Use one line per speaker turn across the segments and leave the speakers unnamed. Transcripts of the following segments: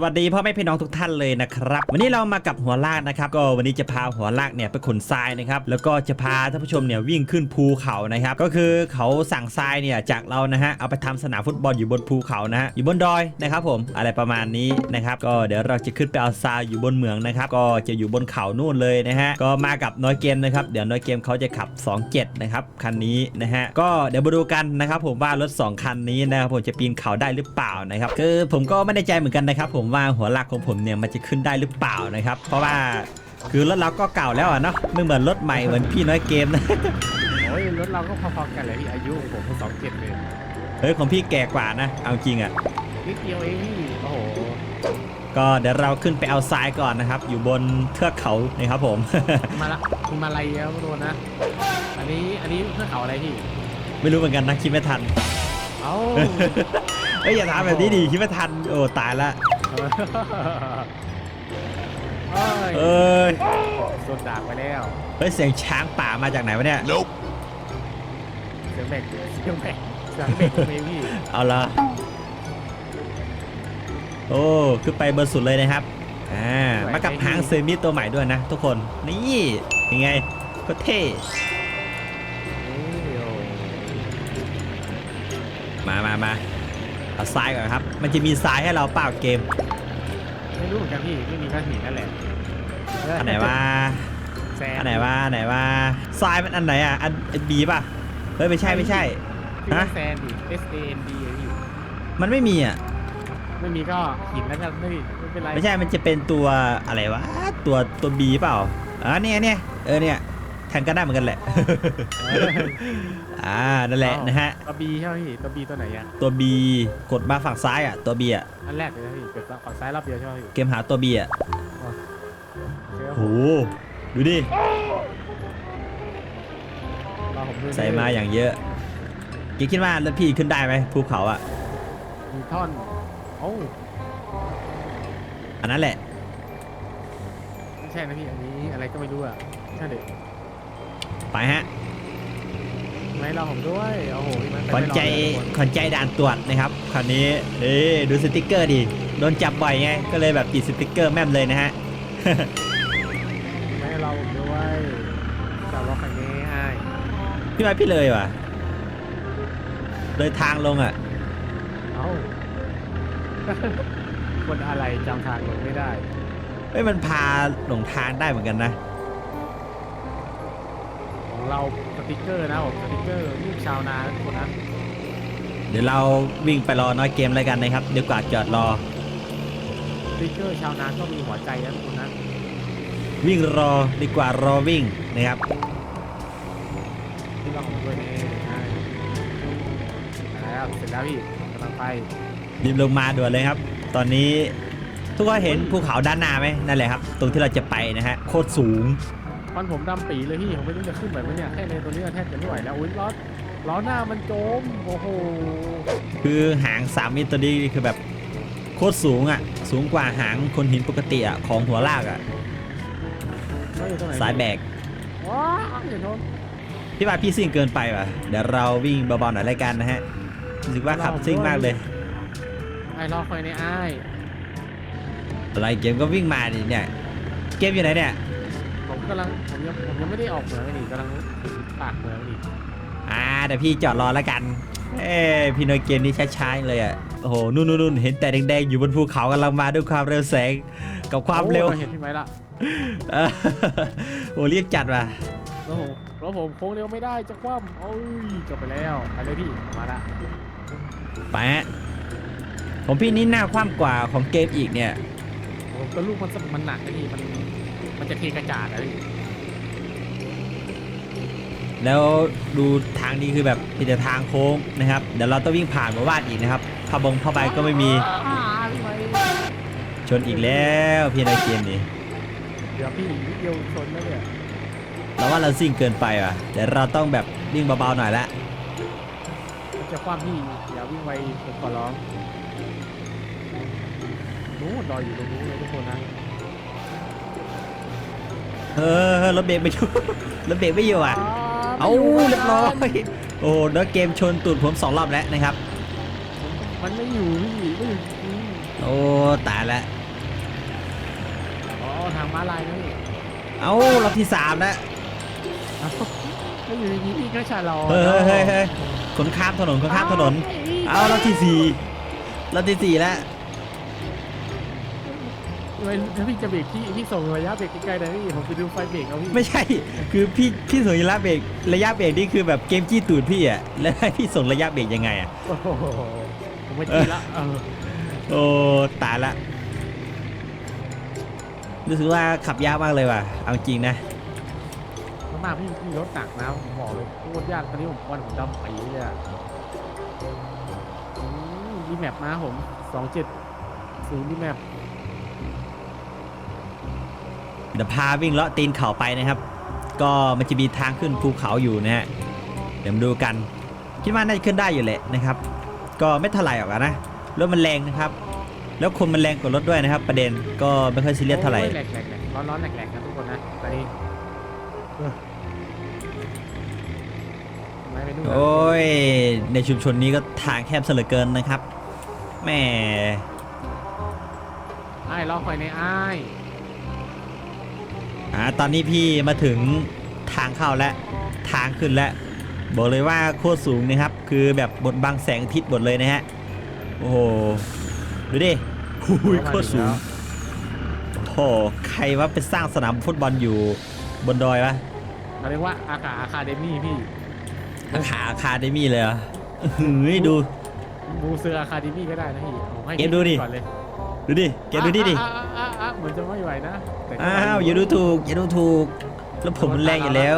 สวัสดีพ่อแม่พี่น้องทุกท่านเลยนะครับ วันนี้เรามากับหัวลากนะครับ ก็วันนี้จะพาหัวลากเนี่ยไปขนทรายนะครับ แล้วก็จะพาท่านผู้ชมเนี่ยวิ่งขึ้นภูเขานะครับ ก็คือเขาสั่งทรายเนี่ยจากเรานะฮะ เอาไปทำสนามฟุตบอลอยู่บนภูเขานะฮะ อยู่บนดอยนะครับผม อะไรประมาณนี้นะครับ ก็เดี๋ยวเราจะขึ้นไปเอาทรายอยู่บนเหมืองนะครับ ก็จะอยู่บนเขานู่นเลยนะฮะ ก็มากับน้อยเกมนะครับ เดี๋ยวน้อยเกมเขาจะขับ 27 นะครับ คันนี้นะฮะ ก็เดี๋ยวมาดูกันนะครับ ผมว่ารถ 2 คันนี้นะครับผมจะปีนเขาได้หรือเปล่านะครับ คือผมก็ไม่แน่ใจเหมือนกันนะครับผมว่าหัวลากของผมเนี่ยมันจะขึ้นได้หรือเปล่านะครับ เพราะว่าคือรถเราก็เก่าแล้วอะเนาะไม่เหมือนรถใหม่เหมือนพี่น้อยเกมนะ
โอ้ยรถเราก็พอๆกันเลยพี่อายุผมสองเจ็ดเลย
เฮ้ยของพี่แก่กว่านะเอาจริงอะ
นิดเดียวเองพี่โอ้โห
ก็เดี๋ยวเราขึ้นไปเอาทรายก่อนนะครับ อยู่บนเทือกเขานะครับผม
มาละมาอะไรแล้วโดนนะ อันนี้อันนี้เพื่อเขาอะไรพี่
ไม่รู้เหมือนกันนะคิดไม่ทัน
เอ้า
เฮ้ยอย่าถามแบบนี้ดิคิดไม่ทันโอ้ตายละ
เอ้ย
เอ้ย
โดนด่าไปแล้ว
เฮ้ยเสียงช้างป่ามาจากไหนวะเนี่ย
เสียงแบกเสียงแบกเสียงแบกเมพี่
เอาละโอ้ขึ้นไปเบนสุดเลยนะครับอ่ามากับหางเซมิตัวใหม่ด้วยนะทุกคนนี่ยังไงก็เท่
เอา
ทรายก่อนครับ มันจะมีทรายให้เราเปล่าเกม
ไม่รู้เหมือนกันพี่ไม่มีก้อนหินนั่นแหละ
อันไหนว่า
แซม
อันไหนว่าอันไหนว่าทรายมันอันไหนอะอันบีป่ะเฮ้ยไม่ใช่ไม่ใช่
พี่ว่า
ฮะ
แซนดิ S A N D อะพี่
มันไม่มีอะ
ไม่มีก็หินแล้วกันไม่ไม่เป็นไร
ไม่ใช่มันจะเป็นตัวอะไรวะตัวตัวบีเปล่าอ่าเนี่ยเนี่ยเออเนี่ย แทนก็ได้เหมือนกันแหละ
เออ
อ่า นั่นแหละนะฮะ
ตัวบีใช่ไหมพี่ตัวบีตัวไหนอะ
ตัว B กดมาฝั่งซ้ายอะ ตัว B อะ
อันแรกเลยนะพี่เกิดฝั่งซ้ายรอบเดียวใช่ไหมพี่
เกมหาตัว B อะ
โอเคครับ
โหดูดิ
รอผมดู
ใส่มาอย่างเยอะกิ๊กคิดว่ารถพี่ขึ้นได้ไหมภูเขาอะ
มีท่อนโอ้
อันนั้นแหละ
ไม่ใช่นะพี่อันนี้อะไรก็ไม่รู้อะใช่เด็ก
ไปฮะ
ไม่รอผมด้วย โอ้โหพี่มัน
ขวัญใจขวัญใจด่านตรวจนะครับคันนี้เอ้ดูสติกเกอร์ดิโดนจับบ่อยไง ก็เลยแบบติดสติกเกอร์แม่มเลยนะฮะ
ไม่รอผมด้วยจับรถคันนี้ให้
พี่มาพี่เลยว่ะเลยทางลงอะ
เอ้าคนอะไรจำทางลงไม่ได้
เฮ้ยมันพาหลงทางได้เหมือนกันนะ
ของ เราสติกเกอร์นะผมสติกเกอร์ลูกชาวนาทุกคนนะ
เดี๋ยวเราวิ่งไปรอน้อยเกมแล้วกันนะครับ เดี๋ยวกว่าจอดรอ
สติกเกอร์ชาวนาก็มีหัวใจนะทุกคนนะ
วิ่งรอดีกว่ารอวิ่งนะครับ
ที่เราผมด้วยนี่ใช่แล้วเสร็จแล้วพี่กำลังไป
รีบลงมาด่วนเลยครับ ตอนนี้ทุกคนเห็นภูเขาด้านหน้าไหมนั่นแหละครับ ตรงที่เราจะไปนะฮะโคตรสูง
ฟันผมดำปีเลยพี่ผมไม่รู้จะขึ้นไหวไหมเนี่ยแค่ในตัวนี้ก็แทบจะไม่ไหวแล้วอุ้ยล้อล้อหน้ามันโจมโอ้โห
คือหาง3เมตรตัวนี้คือแบบโคตรสูงอะ สูงกว่าหางคนหินปกติอะของหัวลากอะ
ล้ออยู่ตรงไหน
สายแบก
ว้าวอย่าโดน
พี่ว่าพี่ซิ่งเกินไปว่ะเดี๋ยวเราวิ่งเบาๆหน่อยรายกันนะฮะรู้สึกว่าขับซิ่งมากเลย
ไอ้รอคอยในอ้าย
อะไรเกมก็วิ่งมาดิเนี่ย เกมอยู่ไหนเนี่ย
ผม กำลังผมยังผมยังไม่ได้ออกเหมืองเลยนี่กำลังถึงปากเหมืองนี่
อ่าเดี๋ยวพี่จอดรอแล้วกัน เอ้ยพี่น้อยเกมนี้ช้าๆเลยอะ โอ้โห นู่นๆๆเห็นแต่แดงๆอยู่บนภูเขากำลังมาด้วยความเร็วแสงกับความเร็ว
โอ้เห็นพี่ไหมล่ะ
เออโอ้รีบจัดว่ะ
แล้วผมแล้วผมโค้งเร็วไม่ได้จะคว่ำโอ้ยจบไปแล้วไปเลยพี่มาละ
ไปฮะของพี่นี่หน้าคว่ำกว่าของเกมอีกเนี่ย
ผมก็ลูกมันสมันหนักนะพี่มัน มันจะเทกระจาดอะพี่
แล้วดูทางนี้คือแบบมีแต่ทางโค้งนะครับ เดี๋ยวเราต้องวิ่งผ่านหมาวาดอีกนะครับผ้าบงผ้าใบก็ไม่มี
อ่าพี่ไหม
ชนอีกแล้วพี่ในเกมนี้
เดี๋ยวพี่นิดเดียวชนแล้วเนี่ย
เราว่าเราซิ่งเกินไปว่ะเดี๋ยวเราต้องแบบวิ่งเบาๆหน่อยละ
มันจะคว่ำพี่อย่าวิ่งไวผมขอร้องนู้นรออยู่ตรงนู้นเลยทุกคนนะ
เออรถเบรกไม่อยู่รถเบรกไม่อยู่อะ เอาเรียบร้อยโอ้แล้วเกมชนตูดผมสองรอบแล้วนะครับ
มันไม่อยู่พี่ไม่อยู่จริง
โอ้ตายแล้ว
อ๋อทางม้าลายนะพี่
เอ้ารอบที่สามแล้ว
เอ้าแล้วอยู่ดีๆพี่ก็ชะลอ
เฮ้ยเฮ้ยเฮ้ยเฮ้ยคนข้ามถนนคนข้ามถนน เอารอบที่สี่รอบที่สี่แล้ว
ทำ ไมถ้าพี่จะเบรกพี่พี่ส่งระยะเบรกไกลๆหน่อยพี่ผมไปดูไฟเบรกเอาพี่
ไม่ใช่ คือพี่พี่ส่งระยะเบรกระยะเบรกนี่คือแบบเกมจี้ตูดพี่อะแล้วให้พี่ส่งระยะเบรกยังไงอะ
โอ้โหผมไม่จีละเออ
โอ้ตายละรู้สึกว่าขับยากมากเลยว่ะเอาจริงนะ
ข้างหน้าพี่พี่รถหนักนะผมบอกเลยโคตรยากตอนนี้ผมวันผมดำปีเลยอะอืมมีแมปมาผมสองเจ็ดศูนย์มีแมป
เดี๋ยวพาวิ่งเลาะตีนเขาไปนะครับ ก็มันจะมีทางขึ้นภูเขาอยู่นะฮะเดี๋ยวมาดูกัน คิดว่าน่าจะขึ้นได้อยู่แหละนะครับ ก็ไม่เท่าไหร่หรอกนะรถมันแรงนะครับ แล้วคนมันแรงกว่ารถด้วยนะครับ ประเด็นก็ไม่ค่อยซีเรียสเท่าไหร่
โอ้ยแหลกแหลกแหลกร้อนร้อนแหลกแหลกนะทุกคนนะตอนนี้เออไม่ไปนู่นนะ
โอ้ย ในชุมชนนี้ก็ทางแคบเสยเหลือเกินนะครับแหม่
ไอ้ายรอคอยในไอ้าย
อ่าตอนนี้พี่มาถึงทางเข้าและทางขึ้นแล้วบอกเลยว่าโคตรสูงนะครับ คือแบบบดบังแสงอาทิตย์หมดเลยนะฮะ โอ้โห ดูดิหุยโคตรสูง โอ้โหใครว่าไปสร้างสนามฟุตบอลอยู่บนดอยวะ
เขาเรียกว่าอากาอะคาเดมี่พี่
อาขาอาคาเดมี่เลยเหรออื้อหือดู
บูเซอร์อะคาเดมี่ก็ได้นะพี่ผมให้
เกมดูดิ
ก่อนเลย
ดูดิแกดูดิดิ
อะอะอะอะเหมือนจะไม่ไหวนะแต่ก็
อ้าวอย่าดูถูกอย่าดูถูก แล้วผมมันแรงอยู่แล้ว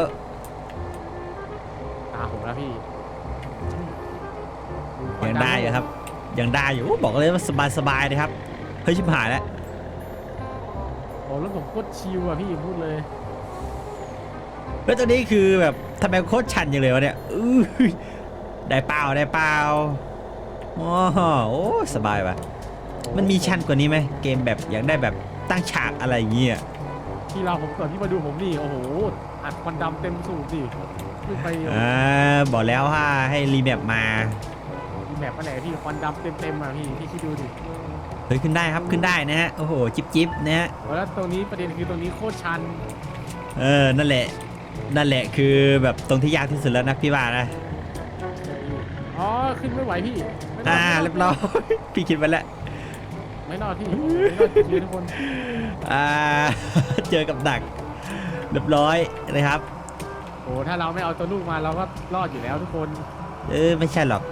ตาผมแล้วพี่
ยังได้อยู่ครับ ยังได้อยู่โอ้บอกเลยว่าสบายสบายๆเลยครับเฮ้ยชิบหายแล้ว
โอ้รถผมโคตรชิวอะพี่พูดเลย
แล้วตัวนี้คือแบบทำไมโคตรชันอย่างเลยวะเนี่ยอื้อได้เปล่าได้เปล่าโอ้โหโอ้สบายว่ะ มันมีชันกว่านี้ไหมเกมแบบอยากได้แบบตั้งฉากอะไรอย่างเงี้ย
ที่เราผมก่อนที่มาดูผมนี่โอ้โหอัดควันดำเต็มสูบดิขึ้นไป
อ่าบอกแล้วว่าให้รีแมปมา
มีแมปมาไหนพี่ควันดำเต็มเต็มๆอะพี่พี่คิดดูดิ
เฮ้ยขึ้นได้ครับขึ้นได้นะฮะโอ้โหจิบจิบนะฮะ
โอ้แล้วตรงนี้ประเด็นคือตรงนี้โคตรชัน
เออนั่นแหละนั่นแหละคือแบบตรงที่ยากที่สุดแล้วนะพี่ว่านะ
อ๋อขึ้นไม่ไหวพี่ไม่ร
อ่า
ด
เรียบร้อยพี่คิดไว้แล้ว
ไม่รอดพี่ไม่รอดจริงๆทุกคน
อ่า เจอกับดักเรียบร้อยนะครับ
โอ้ถ้าเราไม่เอาตัวลูกมาเราก็รอดอยู่แล้วทุกคน
เออไม่ใช่หรอก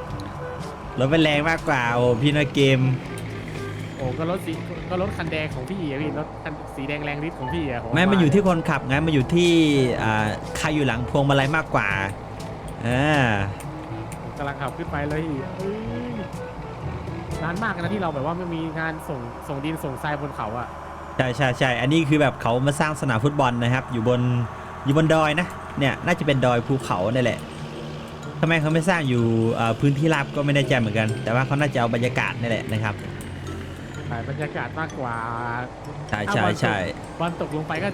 รถมันแรงมากกว่าโอ้พี่น้อยเกม
โอ้ก็รถสีก็รถคันแดงของพี่อะพี่รถคันสีแดงแรงฤทธิ์ของพี่อะผ
ไม่มัน
ว่า
อยู่ที่คนขับไงมันอยู่ที่อ่าใครอยู่หลังพวงมาลัยมากกว่าอ่า
ผมกำลังขับขึ้นไปเลยเอ้ย นานมากนะที่เราแบบว่าไม่มีงานส่งส่งดินส่งทรายบนเขาอะ
ใช่ใช่ใช่อันนี้คือแบบเขามาสร้างสนามฟุตบอลนะครับ อยู่บนอยู่บนดอยนะ เนี่ยน่าจะเป็นดอยภูเขานี่แหละทำไมเขาไม่สร้างอยู่อ่าพื้นที่ราบก็ไม่แน่ใจเหมือนกัน แต่ว่าเขาน่าจะเอาบรรยากาศนี่แหละนะครับ
ถ่ายบรรยากาศมากกว่า
ใช่ใช่ใช่
บอลตกลงไปก็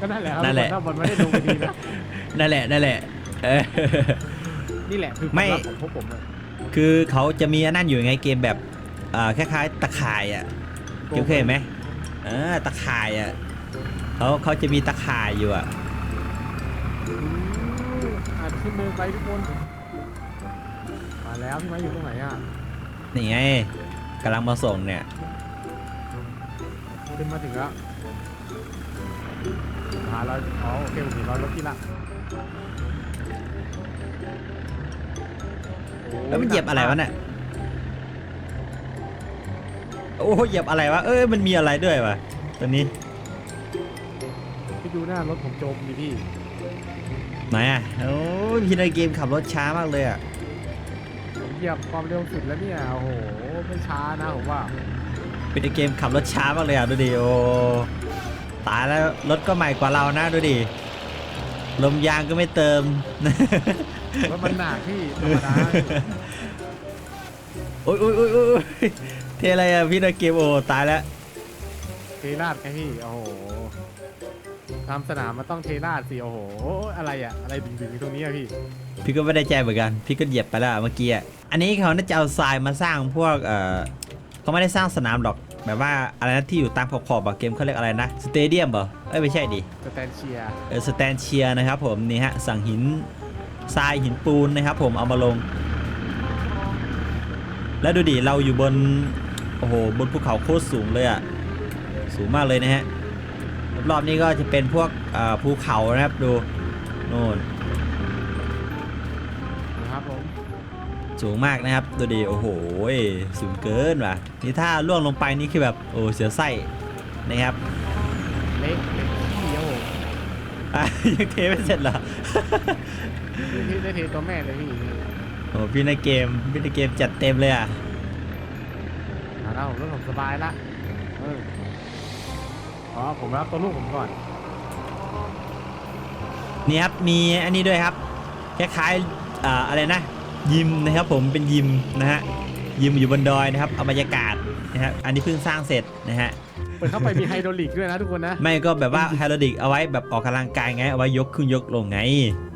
ก็นั่นแหละครับ
นั่นแหละ
ถ้าบอลไม่ได้ลงไปดีนะ
นั่นแหละนั่นแหละเออ
นี่แหละคือ
ไม่
ความลับของพวกผมอะ
คือเขาจะมีอันนั่นอยู่ไงเกมแบบอ่าคล้ายๆตะข่ายอะเกมเคยเห็นไหมเออตะข่ายอะเขาเขาจะมีตะข่ายอยู่อะ
อืมอะขึ้นเดินไปทุกคนมาแล้วพี่ไม้อยู่ตรงไหนอะ
นี่ไงกำลังมาส่งเนี่ย
ขึ้นมาถึงแล้วมาแล้วอ๋อโอเคผมเห็นรอยรถพี่ละ
แล้วมันเหยียบอะไรวะเนี่ยโอ้เหยียบอะไรวะเอ้ยมันมีอะไรด้วยวะตัวนี้
พี่ดูหน้ารถผมจมดิพี่
ไหนอะโอ้ยพี่ในเกมขับรถช้ามากเลยอะ
ผมเหยียบความเร็วสุดแล้วเนี่ยโอ้โหไม่ช้านะผมว่า
พี่ในเกมขับรถช้ามากเลยอะดูดิโอ้ตายแล้วรถก็ใหม่กว่าเรานะดูดิลมยางก็ไม่เติม
รถมันหนักพี่ธรรมดา
โอ้ยโอ้ยโอ้ยโอ้ยเทอะไรอะพี่ในเกมโอ้ตายแล้ว
เทราดไงพี่โอ้โหทำสนามมันต้องเทราดสิโอ้โห อะไรอะอะไรดึงๆตรงนี้อะพี่
พี่ก็ไม่ได้ใจเหมือนกัน พี่ก็เหยียบไปแล้วเมื่อกี้อะอันนี้เขาน่าจะเอาทรายมาสร้างพวกเอ่อเขาไม่ได้สร้างสนามหรอกแบบว่าอะไรนะที่อยู่ตามขอบๆอะเกมเขาเรียกอะไรนะสเตเดียมเหรอเอ้ยไม่ใช่ดิ
สแตนเชียร์
เออสแตนเชียร์นะครับผมนี่ฮะสั่งหิน ทรายหินปูนนะครับ ผมเอามาลง แล้วดูดิเราอยู่บนโอ้โหบนภูเขาโคตรสูงเลยอะสูงมากเลยนะฮะรอบๆนี้ก็จะเป็นพวกอ่าภูเขานะครับดูโน่น
นะครับผม
สูงมากนะครับดูดิโอ้โหสูงเกินว่ะนี่ถ้าล่วงลงไปนี่คือแบบโอ้เสียไส้นะครับ
เล็กเล็กขี้ครับผม
อะยังเทไม่เสร็จเหรอ
นี่ได้เทตัวแม่เลยพี่
โอ้พี่ในเกมพี่ในเกมจัดเต็มเลยอะ
อ่าแล้วผมรถผมสบายละเอออ๋อผมรับตัวลูกผมก่อน
นี่ครับมีอันนี้ด้วยครับคล้ายๆอ่าอะไรนะ ยิมนะครับผมเป็นยิมนะฮะยิมอยู่บนดอยนะครับเอาบรรยากาศนะครับอันนี้เพิ่งสร้างเสร็จนะฮะ
เปิดเข้าไปมีไฮโดรลิกด้วยนะทุกคนนะ
ไม่ก็แบบว่าไฮโดรลิกเอาไว้แบบออกกำลังกายไงเอาไว้ยกขึ้นยกลงไง
โอ้โห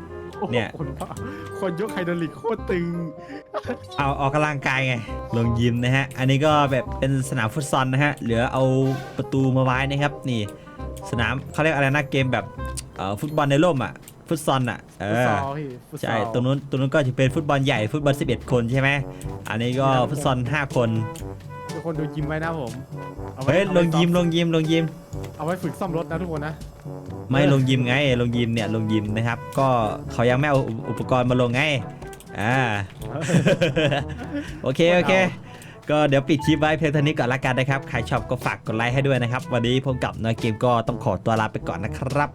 เนี่ย
คนบ้าคนยกไฮโดรลิกโคตรตึง
เอาออกกำลังกายไง ลงยิมนะฮะ อันนี้ก็แบบเป็นสนามฟุตซอลนะฮะ เหลือเอาประตูมาไว้นะครับ นี่ สนามเขาเรียกอะไรนะเกมแบบเอ่อฟุตบอลในร่มอะ ฟุตซอลอะ เอ
ฟุต
อ
ซอลพี่ฟุตซอล
ใช่ ตรงนู้นตรงนู้นก็จะเป็นฟุตบอลใหญ่ ฟุตบอล 11 คนใช่ไหม อันนี้ก็ฟุตซอล 5 คน
ทุกคนดูยิมไว้นะผมอาไว้
เฮ้ย
อา
ล
ไว้
งยิม
ซ้อ
ลงยิมลงยิม
เอาไว้ฝึกซ่อมรถนะทุกคนนะ
ไม่ลงยิมไงลงยิมเนี่ยลงยิมนะครับ ก็เขายังไม่เอาอุปกรณ์มาลงไงอ่า โอเคโอเค ก็เดี๋ยวปิดคลิปไว้เพียงเท่านี้ก่อนละกันนะครับ ใครชอบก็ฝากกดไลค์ให้ด้วยนะครับ วันนี้ผมกับนอยเกมก็ต้องขอตัวลาไปก่อนนะครับ